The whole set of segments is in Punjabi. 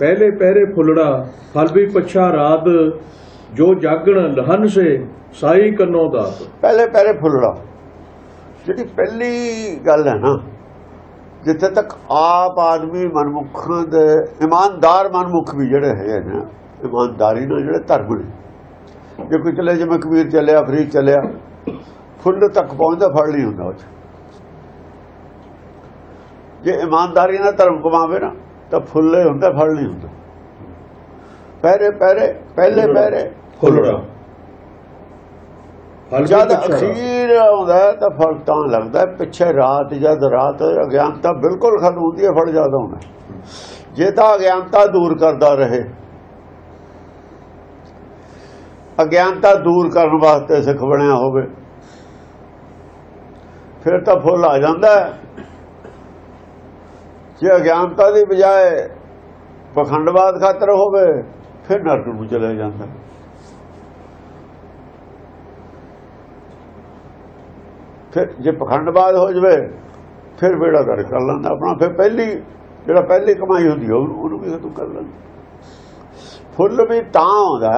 ਪਹਿਲੇ ਪਹਿਰੇ ਫੁੱਲੜਾ, ਫਲ ਵੀ ਪਛਾ ਰਾਤ, ਜੋ ਜਾਗਣ ਲਹਨ ਸੇ, ਸਾਈ ਕੰਨੋ ਦਾਤ। ਪਹਿਲੇ ਪਹਿਰੇ ਫੁੱਲੜਾ। ਜਿਹੜੀ ਪਹਿਲੀ ਗੱਲ ਹੈ ਨਾ, ਜਿੱਥੇ ਤੱਕ ਆਪ ਆਦਮੀ ਮਨਮੁਖ ਦੇ, ਇਮਾਨਦਾਰ ਮਨਮੁਖ ਵੀ ਜਿਹੜੇ ਹੈ ਨੇ, ਇਮਾਨਦਾਰੀ ਨਾਲ ਜਿਹੜੇ ਧਰਮ ਨੇ। ਜੇ ਕੋਈ ਚਲੇ, ਜਿਵੇਂ ਕਬੀਰ ਚੱਲਿਆ ਫਰੀਦ ਚੱਲਿਆ, ਫੁੱਲ ਤੱਕ ਪਹੁੰਚਦਾ ਫੜ ਨਹੀਂ ਹੁੰਦਾ ਉਹ 'ਚ ਜੇ ਇਮਾਨਦਾਰੀ ਨਾਲ ਧਰਮ ਕਮਾਵੇ ਨਾ ਤਾਂ ਫੁੱਲੇ ਹੁੰਦਾ ਫੜ ਨਹੀਂ ਹੁੰਦਾ। ਪਹਿਰੇ ਪਹਿਰੇ ਪਹਿਲੇ ਪਹਿਰੇ। ਫੁੱਲੜਾ। ਫਲ ਜਦ। ਅਖੀਰ ਆਉਂਦਾ ਤਾਂ ਫਲ ਤਾਂ ਲੱਗਦਾ ਪਿੱਛੇ ਰਾਤ ਜਦ ਰਾਤ ਅਗਿਆਨਤਾ ਬਿਲਕੁਲ ਖਤਮ ਹੁੰਦੀ ਹੈ ਫਲ ਜ਼ਿਆਦਾ ਹੁੰਦਾ। ਜੇ ਤਾਂ ਅਗਿਆਨਤਾ ਦੂਰ ਕਰਦਾ ਰਹੇ। ਅਗਿਆਨਤਾ ਦੂਰ ਕਰਨ ਵਾਸਤੇ ਸਿੱਖ ਬਣਿਆ ਹੋਵੇ। ਫਿਰ ਤਾਂ ਫੁੱਲ ਆ ਜਾਂਦਾ। ਜੇ ਅਗਿਆਨਤਾ ਦੀ ਬਜਾਏ ਪਖੰਡਵਾਦ ਖਾਤਰ ਹੋਵੇ, ਫਿਰ ਨਰਕ ਨੂੰ ਚਲੇ ਜਾਂਦਾ। ਫਿਰ ਜੇ ਪਖੰਡਵਾਦ ਹੋ ਜਵੇ, ਫਿਰ ਬੇੜਾ ਦਰ ਕਰ ਲੈਂਦਾ ਆਪਣਾ। ਫਿਰ ਪਹਿਲੀ, ਜਿਹੜਾ ਪਹਿਲੀ ਕਮਾਈ ਹੁੰਦੀ ਉਹਨੂੰ ਵੀ ਖਤਮ ਕਰ ਲੈਂਦਾ। ਫੁੱਲ ਵੀ ਤਾਂ ਆਉਂਦਾ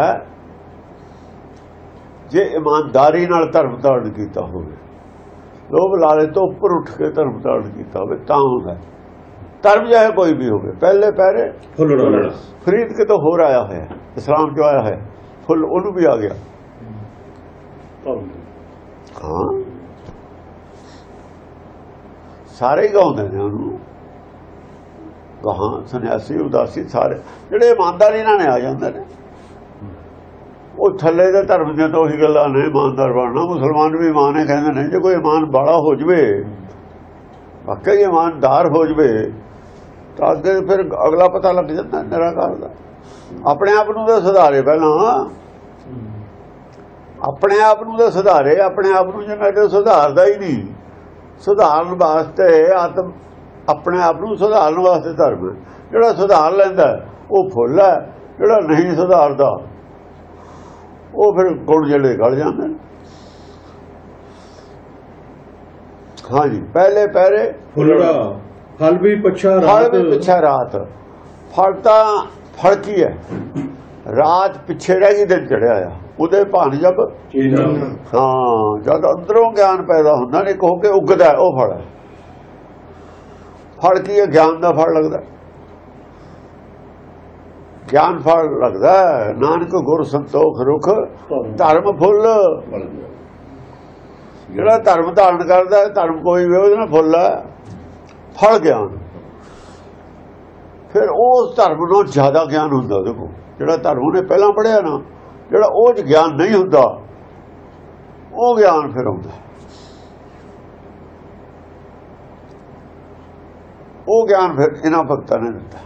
ਜੇ ਇਮਾਨਦਾਰੀ ਨਾਲ ਧਰਮ ਧਾਰਨ ਕੀਤਾ ਹੋਵੇ। ਲੋਭ ਲਾਲੇ ਤੋਂ ਉੱਪਰ ਉੱਠ ਕੇ ਧਰਮ ਧਾਰਨ ਕੀਤਾ ਹੋਵੇ, ਤਾਂ ਹੁੰਦਾ ਧਰਮ ਚਾਹੇ ਕੋਈ ਵੀ ਹੋਵੇ ਪਹਿਲੇ ਪਹਿਰੇ ਫੁੱਲੜਾ ਫਰੀਦ ਕਿਤੋਂ ਹੋਰ ਆਇਆ ਹੋਇਆ ਹੈ। ਇਸਲਾਮ ਚੋਂ ਆਇਆ ਹੈ ਫੁੱਲ ਉਹਨੂੰ ਵੀ ਆ ਗਿਆ। ਹਾਂ। ਸਾਰੇ ਹੀ ਗਾਉਂਦੇ ਨੇ ਉਹਨੂੰ। ਗਾਹਾਂ ਸੰਨਿਆਸੀ ਉਦਾਸੀ ਸਾਰੇ ਜਿਹੜੇ ਇਮਾਨਦਾਰੀ ਨਾਲ ਨੇ ਆ ਜਾਂਦੇ ਨੇ। ਉਹ ਥੱਲੇ ਦੇ ਧਰਮ ਦੀਆਂ ਤਾਂ ਉਹੀ ਗੱਲਾਂ ਨੇ ਇਮਾਨਦਾਰ ਬਣਨਾ ਮੁਸਲਮਾਨ ਵੀ ਇਮਾਨ ਹੈ ਕਹਿੰਦੇ ਨੇ ਜੇ ਕੋਈ ਇਮਾਨ ਬਾਲਾ ਹੋ ਜਵੇ ਵਾਕਈ ਇਮਾਨਦਾਰ ਹੋ ਜਵੇ ਤਾਂ ਅੱਗੇ ਫਿਰ ਅਗਲਾ ਪਤਾ ਲੱਗ ਜਾਂਦਾ ਨਿਰਾਕਾਰ ਦਾ। ਆਪਣੇ ਆਪ ਨੂੰ ਤਾਂ ਸੁਧਾਰੇ ਪਹਿਲਾਂ। ਆਪਣੇ ਆਪ ਨੂੰ ਤਾਂ ਸੁਧਾਰੇ, ਆਪਣੇ ਆਪ ਨੂੰ ਜਿਵੇਂ ਸੁਧਾਰਦਾ ਹੀ ਨਹੀਂ। ਸੁਧਾਰਨ ਵਾਸਤੇ ਆਤਮ, ਆਪਣੇ ਆਪ ਨੂੰ ਸੁਧਾਰਨ ਵਾਸਤੇ ਧਰਮ ਹੈ। ਜਿਹੜਾ ਸੁਧਾਰ ਲੈਂਦਾ, ਉਹ ਫੁੱਲ ਹੈ। ਜਿਹੜਾ ਨਹੀਂ ਸੁਧਾਰਦਾ, ਉਹ ਫਿਰ ਗੁਣ ਜਿਹੜੇ ਗਲ ਜਾਂਦੇ ਨੇ। ਹਾਂਜੀ, ਪਹਿਲੇ ਪਹਿਰੇ ਫੁੱਲੜਾ। ਫਲ ਵੀ ਪਛਾ ਫਲ ਰਾਤ ਵੀ ਪਿੱਛੇ ਰਾਤ। ਫਲ ਤਾਂ ਫਲ ਕੀ ਹੈ? ਰਾਤ ਪਿੱਛੇ ਰਹਿ ਗਈ ਦਿਨ ਚੜਿਆ ਆ। ਉਹਦੇ ਭਾਨ ਜਬ ਹਾਂ ਜਦ ਅੰਦਰੋਂ ਗਿਆਨ ਪੈਦਾ ਹੁੰਦਾ ਨੇ ਕਹੋ ਕਿ ਉੱਗਦਾ ਉਹ ਫਲ ਹੈ। ਫਲ ਕੀ ਹੈ? ਗਿਆਨ ਦਾ ਫਲ ਲੱਗਦਾ। ਗਿਆਨ ਫਲ ਲੱਗਦਾ। ਨਾਨਕ ਗੁਰ ਸੰਤੋਖ ਰੁਖ ਧਰਮ ਫੁੱਲ। ਜਿਹੜਾ ਧਰਮ ਧਾਰਨ ਕਰਦਾ ਧਰਮ ਕੋਈ ਵੀ ਉਹਦੇ ਨਾਲ ਫੁੱਲ ਹੈ। ਫਲ ਗਿਆਨ। ਫਿਰ ਉਹ ਧਰਮ ਨੂੰ ਜ਼ਿਆਦਾ ਗਿਆਨ ਹੁੰਦਾ ਦੇਖੋ ਜਿਹੜਾ ਧਰਮ ਉਹਨੇ ਪਹਿਲਾਂ ਪੜਿਆ ਨਾ, ਜਿਹੜਾ ਉਹ 'ਚ ਗਿਆਨ ਨਹੀਂ ਹੁੰਦਾ, ਉਹ ਗਿਆਨ ਫਿਰ ਆਉਂਦਾ। ਉਹ ਗਿਆਨ ਫਿਰ ਇਹਨਾਂ ਭਗਤਾਂ ਨੇ ਦਿੱਤਾ।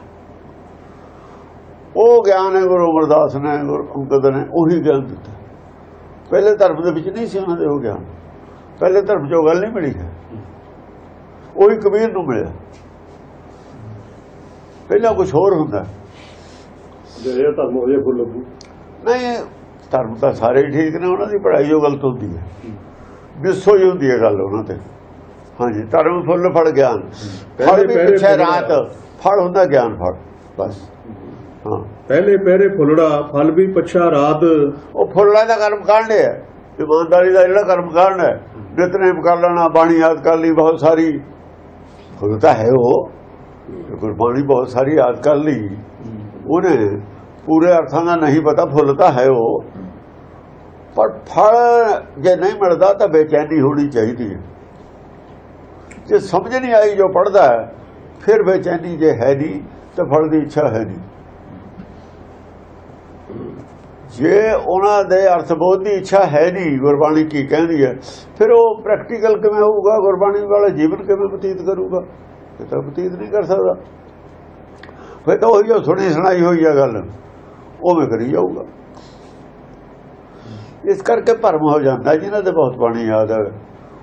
ਉਹ ਗਿਆਨ ਹੈ ਗੁਰੂ ਅਮਰਦਾਸ ਨੇ, ਗੁਰੂ ਅੰਗਦ ਨੇ, ਉਹੀ ਗਿਆਨ ਦਿੱਤਾ। ਪਹਿਲੇ ਧਰਮ ਦੇ ਵਿੱਚ ਨਹੀਂ ਸੀ ਉਹਨਾਂ ਦੇ ਉਹ ਗਿਆਨ। ਪਹਿਲੇ ਧਰਮ 'ਚ ਉਹ ਗੱਲ ਨਹੀਂ ਮਿਲੀ ਹੈ। ਉਹੀ ਕਬੀਰ ਨੂੰ ਮਿਲਿਆ। ਪਹਿਲਾਂ ਕੁਝ ਹੋਰ ਹੁੰਦਾ। ਜਿਹੜੇ ਧਰਮ ਹੋ ਜੇ ਫੁੱਲ ਲੱਗੂ। ਨਹੀਂ ਧਰਮ ਤਾਂ ਸਾਰੇ ਠੀਕ ਨੇ ਉਹਨਾਂ ਦੀ ਪੜ੍ਹਾਈ ਜੋ ਗਲਤ ਹੁੰਦੀ ਹੈ। ਵਿਸੋ ਹੀ ਹੁੰਦੀ ਹੈ ਗੱਲ ਉਹਨਾਂ ਤੇ। ਹਾਂਜੀ ਧਰਮ ਫੁੱਲ ਫੜ ਗਿਆਨ। ਪਹਿਲੇ ਵੀ ਪਿੱਛੇ ਰਾਤ ਫਲ ਹੁੰਦਾ ਗਿਆਨ ਫਲ ਬਸ। ਹਾਂ। ਪਹਿਲੇ ਪਹਿਰੇ ਫੁੱਲੜਾ ਫਲ ਵੀ ਪਛਾ ਰਾਤ। ਉਹ ਫੁੱਲਾਂ ਦਾ ਕਰਮ ਕਾਂਡ ਹੈ। ਇਮਾਨਦਾਰੀ ਦਾ ਜਿਹੜਾ ਕਰਮ ਕਾਂਡ ਹੈ। ਨਿਤਨੇਮ ਕਰ ਲੈਣਾ ਬਾਣੀ ਯਾਦ ਕਰ ਲਈ ਬਹੁਤ ਸਾਰੀ ਫੁੱਲ ਤਾਂ ਹੈ ਉਹ। ਗੁਰਬਾਣੀ ਬਹੁਤ ਸਾਰੀ ਯਾਦ ਕਰ ਲਈ। ਉਹਨੇ ਪੂਰੇ ਅਰਥਾਂ ਦਾ ਨਹੀਂ ਪਤਾ, ਫੁੱਲ ਤਾਂ ਹੈ ਉਹ। ਪਰ ਫਲ ਜੇ ਨਹੀਂ ਮਿਲਦਾ ਤਾਂ ਬੇਚੈਨੀ ਹੋਣੀ ਚਾਹੀਦੀ ਹੈ। ਜੇ ਸਮਝ ਨਹੀਂ ਆਈ ਜੋ ਪੜਦਾ ਫਿਰ ਬੇਚੈਨੀ ਜੇ ਹੈ ਨਹੀਂ, ਤਾਂ ਫਲ ਦੀ ਇੱਛਾ ਹੈ ਨਹੀਂ। ਜੇ ਉਹਨਾਂ ਦੇ ਅਰਥਬੋਧ ਦੀ ਇੱਛਾ ਹੈ ਨਹੀਂ, ਗੁਰਬਾਣੀ ਕੀ ਕਹਿੰਦੀ ਹੈ, ਫਿਰ ਉਹ ਪ੍ਰੈਕਟੀਕਲ ਕਿਵੇਂ ਹੋਊਗਾ? ਗੁਰਬਾਣੀ ਵਾਲਾ ਜੀਵਨ ਕਿਵੇਂ ਬਤੀਤ ਕਰੂਗਾ? ਇਹ ਤਾਂ ਬਤੀਤ ਨਹੀਂ ਕਰ ਸਕਦਾ। ਫਿਰ ਤਾਂ ਉਹੀ ਜੋ ਸੁਣੀ ਸੁਣਾਈ ਹੋਈ ਹੈ ਗੱਲ ਉਹ ਮੈਂ ਕਰੀ ਜਾਊਗਾ। ਇਸ ਕਰਕੇ ਭਰਮ ਹੋ ਜਾਂਦਾ, ਜਿਨ੍ਹਾਂ ਦੇ ਬਹੁਤ ਬਾਣੀ ਯਾਦ ਹੈ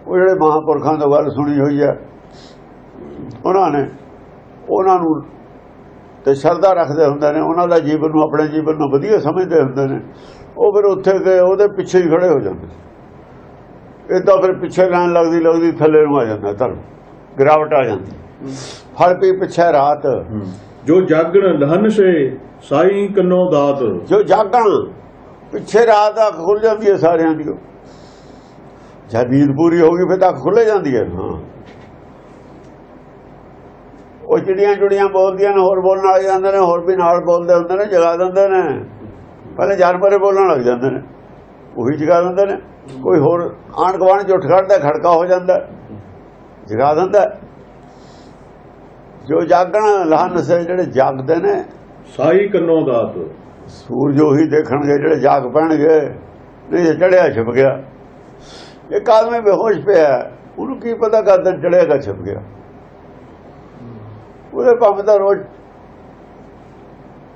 ਉਹ ਜਿਹੜੇ ਮਹਾਪੁਰਖਾਂ ਤੋਂ ਗੱਲ ਸੁਣੀ ਹੋਈ ਹੈ ਉਹਨਾਂ ਨੇ, ਉਹਨਾਂ ਨੂੰ ਤੇ ਸ਼ਰਧਾ ਰੱਖਦੇ ਹੁੰਦੇ ਨੇ ਉਹਨਾਂ ਦਾ ਜੀਵਨ ਨੂੰ ਆਪਣੇ ਜੀਵਨ ਨੂੰ ਵਧੀਆ ਸਮਝਦੇ ਹੁੰਦੇ ਨੇ। ਉਹ ਫਿਰ ਉੱਥੇ ਗਏ ਉਹਦੇ ਪਿੱਛੇ ਹੀ ਖੜੇ ਹੋ ਜਾਂਦੇ ਇਦਾਂ ਫਿਰ ਪਿੱਛੇ ਲੈਣ ਲੱਗਦੀ ਲੱਗਦੀ ਥੱਲੇ ਨੂੰ ਆ ਜਾਂਦਾ ਧਰਮ। ਗਿਰਾਵਟ ਆ ਜਾਂਦੀ। ਫਲ ਪੀ ਪਿੱਛੇ ਰਾਤ। ਜੋ ਜਾਗਣ ਲਹਨ ਸੇ ਸਾਈ ਕੰਨੋ ਦਾਤ। ਜੋ ਜਾਗਣ ਪਿੱਛੇ ਰਾਤ ਅੱਖ ਖੁੱਲ ਜਾਂਦੀ ਹੈ ਸਾਰਿਆਂ ਦੀ। ਜਦ ਨੀਂਦ ਪੂਰੀ ਹੋ ਗਈ ਫਿਰ ਤਾਂ ਖੁੱਲੇ ਜਾਂਦੀ ਹੈ। ਹਾਂ। ਉਹ ਚਿੜੀਆਂ ਚੁੜੀਆਂ ਬੋਲਦੀਆਂ ਨੇ ਹੋਰ ਬੋਲਣ ਲੱਗ ਜਾਂਦੇ ਨੇ ਹੋਰ ਵੀ ਨਾਲ ਬੋਲਦੇ ਹੁੰਦੇ ਨੇ ਜਗਾ ਦਿੰਦੇ ਨੇ। ਪਹਿਲੇ ਜਾਨਵਰੇ ਬੋਲਣ ਲੱਗ ਜਾਂਦੇ ਨੇ। ਉਹੀ ਜਗਾ ਦਿੰਦੇ ਨੇ। ਕੋਈ ਹੋਰ ਗੁਆਂਢ ਚ ਉੱਠ ਖੜਦਾ ਖੜਕਾ ਹੋ ਜਾਂਦਾ। ਜਗਾ ਦਿੰਦਾ। ਜੋ ਜਾਗਣ ਲਾਹਨ ਸੇ ਜਿਹੜੇ ਜਾਗਦੇ ਨੇ ਸਾਈ ਕੰਨੋ ਦਾਤ ਸੂਰਜ ਉਹੀ ਦੇਖਣਗੇ ਜਿਹੜੇ ਜਾਗ ਪੈਣਗੇ। ਨਹੀਂ ਚੜਿਆ ਛਿਪ ਗਿਆ। ਇੱਕ ਆਦਮੀ ਬੇਹੋਸ਼ ਪਿਆ। ਉਹਨੂੰ ਕੀ ਪਤਾ ਕਦੋਂ ਚੜੇਗਾ ਛਿਪ ਗਿਆ। ਉਹਦੇ ਭਾਵੇਂ ਤਾਂ ਰੋਜ਼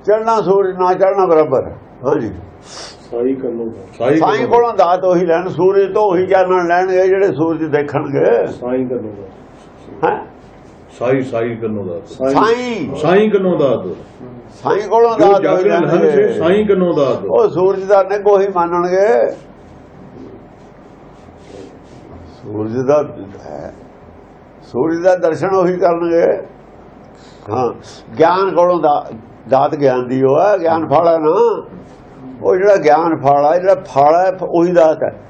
ਚੜਨਾ ਸੂਰਜ ਨਾ ਚੜਨਾ ਬਰਾਬਰ। ਹੈ। ਹਾਂਜੀ। ਸਾਈ ਕੰਨੋਂ ਦਾ। ਸਾਈ ਕੋਲੋਂ ਦਾਤ ਉਹੀ ਲੈਣ ਸੂਰਜ ਤੋਂ ਉਹੀ ਜਾਣਨ ਲੈਣਗੇ ਜਿਹੜੇ ਸੂਰਜ ਦੇਖਣਗੇ। ਸਾਈ ਕੰਨੋਂ ਦਾ। ਹੈ? ਸਾਈ ਸਾਈ ਕੰਨੋ ਦਾਤ ਸਾਈਂ। ਸਾਈ। ਕੰਨੋ ਦਾਤ ਸਾਈਂ ਕੋਲੋਂ ਦਾਤ ਲੈਣਗੇ। ਸਾਈ ਕੰਨੋ ਦਾਤ ਉਹ ਸੂਰਜ ਦਾ ਨਿੱਘ ਉਹੀ ਮੰਨਣਗੇ। ਸੂਰਜ ਦਾ ਹੈ। ਸੂਰਜ ਦਾ ਦਰਸ਼ਨ ਉਹੀ ਕਰਨਗੇ। ਹਾਂ। ਗਿਆਨ ਕੋਲੋਂ ਦਾ ਦਾਤ ਗਿਆਨ ਦੀ ਉਹ ਹੈ ਗਿਆਨ ਫਲ ਹੈ ਨਾ। ਉਹ ਜਿਹੜਾ ਗਿਆਨ ਫਲ ਹੈ ਜਿਹੜਾ ਫਲ ਹੈ ਉਹੀ ਦਾਤ ਹੈ।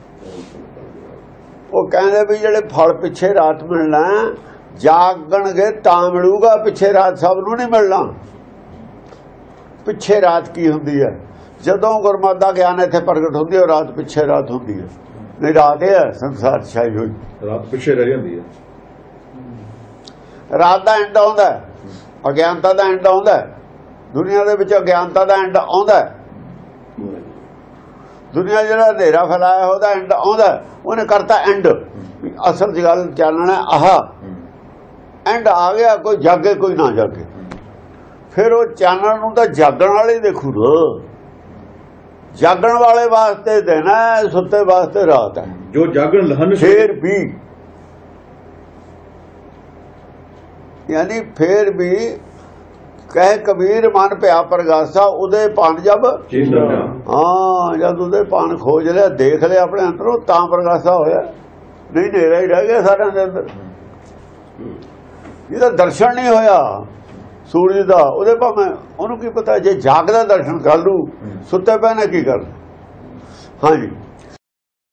ਉਹ ਕਹਿੰਦੇ ਵੀ ਜਿਹੜੇ ਫਲ ਪਿੱਛੇ ਰਾਤ ਮਿਲਣਾ ਜਾਗਣਗੇ ਤਾਂ ਮਿਲੂਗਾ ਪਿੱਛੇ ਰਾਤ ਸਭ ਨੂੰ ਨਹੀਂ ਮਿਲਣਾ। ਪਿੱਛੇ ਰਾਤ ਕੀ ਹੁੰਦੀ ਹੈ? ਜਦੋਂ ਗੁਰਮਤਿ ਦਾ ਗਿਆਨ ਇੱਥੇ ਪ੍ਰਗਟ ਹੁੰਦੀ ਹੈ ਉਹ ਰਾਤ ਪਿੱਛੇ ਰਾਤ ਹੁੰਦੀ ਹੈ। ਨਹੀਂ ਰਾਤ ਹੈ ਸੰਸਾਰ ਛਾਈ ਹੋਈ। ਰਾਤ ਪਿੱਛੇ ਰਹਿ ਜਾਂਦੀ ਹੈ। ਰਾਤ ਦਾ ਐਂਡ ਆਉਂਦਾ ਹੈ, ਅਗਿਆਨਤਾ ਦਾ ਐਂਡ ਆਉਂਦਾ। ਦੁਨੀਆ ਦੇ ਵਿੱਚ ਅਗਿਆਨਤਾ ਦਾ ਐਂਡ ਆਉਂਦਾ। ਦੁਨੀਆ ਜਿਹੜਾ ਹਨੇਰਾ ਫੈਲਾਇਆ ਉਹਦਾ ਐਂਡ ਆਉਂਦਾ। ਉਹਨੇ ਕਰਤਾ ਐਂਡ ਅਸਲ ਦੀ ਗੱਲ ਚਾਨਣਾ ਆਹ ਐਂਡ ਆ ਗਿਆ ਕੋਈ ਜਾਗੇ ਕੋਈ ਨਾ ਜਾਗੇ ਫਿਰ ਉਹ ਚਾਨਣ ਨੂੰ ਤਾਂ ਜਾਗਣ ਵਾਲੇ ਦੇਖੂ ਨਾ ਜਾਗਣ ਵਾਲੇ ਵਾਸਤੇ ਦਿਨ ਹੈ ਸੁੱਤੇ ਵਾਸਤੇ ਰਾਤ ਹੈ ਜੋ ਜਾਗਣ ਲਹਨ ਸੇ ਫੇਰ ਵੀ ਯਾਨੀ ਫੇਰ ਵੀ ਕਹਿ ਕਬੀਰ ਮਨ ਪਿਆ ਪ੍ਰਗਾਸਾ ਉਹਦੇ ਪਾਣ ਜਬ? ਹਾਂ ਜਦ ਉਹਦੇ ਪਾਣ ਖੋਜ ਲਿਆ ਦੇਖ ਲਿਆ ਆਪਣੇ ਅੰਦਰੋਂ ਤਾਂ ਪ੍ਰਗਾਸਾ ਹੋਇਆ। ਨਹੀਂ ਨੇਰਾ ਹੀ ਰਹਿ ਗਿਆ ਸਾਰਿਆਂ ਦੇ ਅੰਦਰ। ਇਹਦਾ ਦਰਸ਼ਨ ਨਹੀਂ ਹੋਇਆ ਸੂਰਜ ਦਾ। ਉਹਦੇ ਭਾਵੇਂ ਉਹਨੂੰ ਕੀ ਪਤਾ ਜੇ ਜਾਗਦਾ ਦਰਸ਼ਨ ਕਰ ਲੂ ਸੁੱਤੇ ਨੇ ਕੀ ਕਰ ਹਾਂਜੀ।